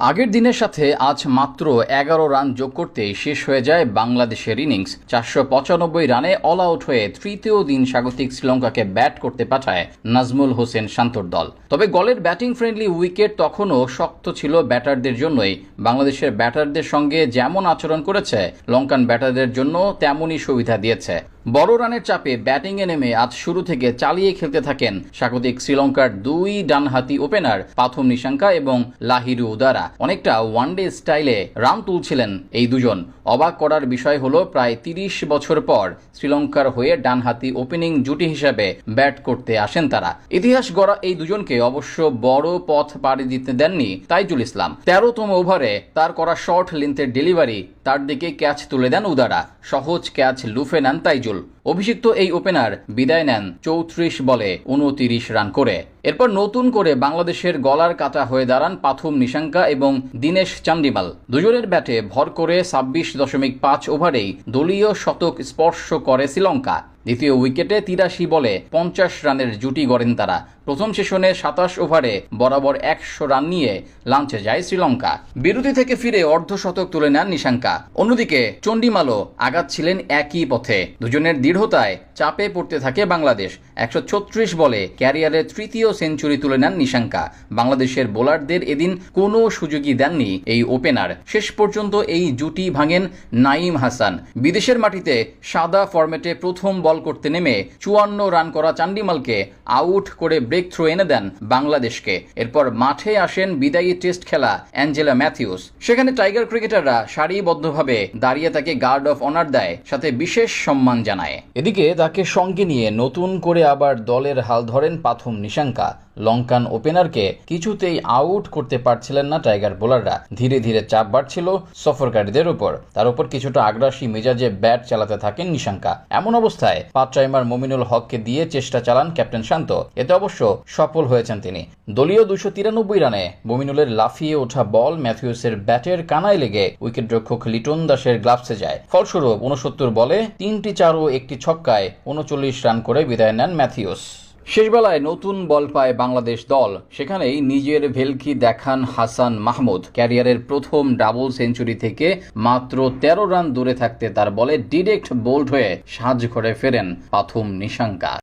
আগের দিনের সাথে আজ মাত্র এগারো রান যোগ করতেই শেষ হয়ে যায় বাংলাদেশের ইনিংস। চারশো পঁচানব্বই রানে অল আউট হয়ে তৃতীয় দিন স্বাগতিক শ্রীলঙ্কাকে ব্যাট করতে পাঠায় নাজমুল হোসেন শান্তর দল। তবে গলের ব্যাটিং ফ্রেন্ডলি উইকেট তখনও শক্ত ছিল ব্যাটারদের জন্যই। বাংলাদেশের ব্যাটারদের সঙ্গে যেমন আচরণ করেছে, লঙ্কান ব্যাটারদের জন্য তেমনই সুবিধা দিয়েছে। বড় রানের চাপে ব্যাটিংয়ে নেমে আজ শুরু থেকে চালিয়ে খেলতে থাকেন স্বাগতিক শ্রীলঙ্কার দুই ডানহাতি ওপেনার পাথম নিশাঙ্কা এবং লাহিরু উদারা। অনেকটা ওয়ানডে স্টাইলে রান তুলছিলেন এই দুজন। অবাক করার বিষয় হলো প্রায় তিরিশ বছর পর শ্রীলঙ্কার হয়ে ডানহাতি ওপেনিং জুটি হিসেবে ব্যাট করতে আসেন তারা। ইতিহাস গড়া এই দুজনকে অবশ্য বড় পথ পাড়ি দিতে দেননি তাইজুল ইসলাম। তেরোতম ওভারে তার করা শর্ট লেন্থের ডেলিভারি তার দিকে ক্যাচ তুলে দেন উদারা। সহজ ক্যাচ লুফে নেন তাইজুল। অভিষিক্ত এই ওপেনার বিদায় নেন চৌত্রিশ বলে উনতিরিশ রান করে। এরপর নতুন করে বাংলাদেশের গলার কাটা হয়ে দাঁড়ান পাথুম নিশাঙ্কা এবং দীনেশ চান্ডিমাল দুজনের ব্যাটে ভর করে ছাব্বিশ দশমিক পাঁচ ওভারেই দলীয় শতক স্পর্শ করে শ্রীলঙ্কা। দ্বিতীয় উইকেটে তিরাশি বলে পঞ্চাশ রানের জুটি গড়েন তারা। প্রথম সেশনে সাতাশ ওভারে বরাবর একশো রান নিয়ে লাঞ্চে যায় শ্রীলঙ্কা। বিরতি থেকে ফিরে অর্ধশতক তুলে নেন নিশাঙ্কা। অন্যদিকে চন্ডিমালও আগাচ্ছিলেন একই পথে। দুজনের দৃঢ়তায় চাপে পড়তে থাকে বাংলাদেশ। একশো ছত্রিশ বলে ক্যারিয়ারের তৃতীয় সেঞ্চুরি তুলে নেন নিশাঙ্কা। বাংলাদেশের বোলারদের এদিন কোনো সুযোগই দেননি এই ওপেনার। শেষ পর্যন্ত এই জুটি ভাঙেন নাইম হাসান। বিদেশের মাটিতে সাদা ফরম্যাটে প্রথম বল করতে নেমে চুয়ান্ন রান করা চান্ডিমালকে আউট করে ব্রেক থ্রো এনে দেন বাংলাদেশকে। এরপর মাঠে আসেন বিদায়ী টেস্ট খেলা অ্যাঞ্জেলা ম্যাথিউস। সেখানে টাইগার ক্রিকেটাররা সারিবদ্ধভাবে দাঁড়িয়ে তাকে গার্ড অফ অনার দেয়, সাথে বিশেষ সম্মান জানায়। এদিকে তাকে সঙ্গে নিয়ে নতুন করে আবার দলের হাল ধরেন পাথম নিশাঙ্কা। লঙ্কান ওপেনারকে কিছুতেই আউট করতে পারছিলেন না টাইগার বোলাররা। ধীরে ধীরে চাপ বাড়ছিল সফরকারীদের উপর। তার উপর কিছুটা আগ্রাসী মেজাজে ব্যাট চালাতে থাকেন নিশাঙ্কা। এমন অবস্থায় পাঁচ টাইমার মমিনুল হককে দিয়ে চেষ্টা চালান ক্যাপ্টেন শান্ত। এতে অবশ্য সফল হয়েছেন তিনি। দলীয় দুশো তিরানব্বই রানে মমিনুলের লাফিয়ে ওঠা বল ম্যাথিউসের ব্যাটের কানায় লেগে উইকেট রক্ষক লিটন দাসের গ্লাভসে যায়। ফলস্বরূপ উনসত্তর বলে তিনটি চার ও একটি ছক্কায় উনচল্লিশ রান করে বিদায় নেন ম্যাথিউস। শেষবেলায় নতুন বল পায় বাংলাদেশ দল। সেখানেই নিজের ভেলকি দেখান হাসান মাহমুদ। ক্যারিয়ারের প্রথম ডাবল সেঞ্চুরি থেকে মাত্র তেরো রান দূরে থাকতে তার বলে ডিরেক্ট বোল্ড হয়ে সাজ করে ফেরেন পাথুম নিশাঙ্কা।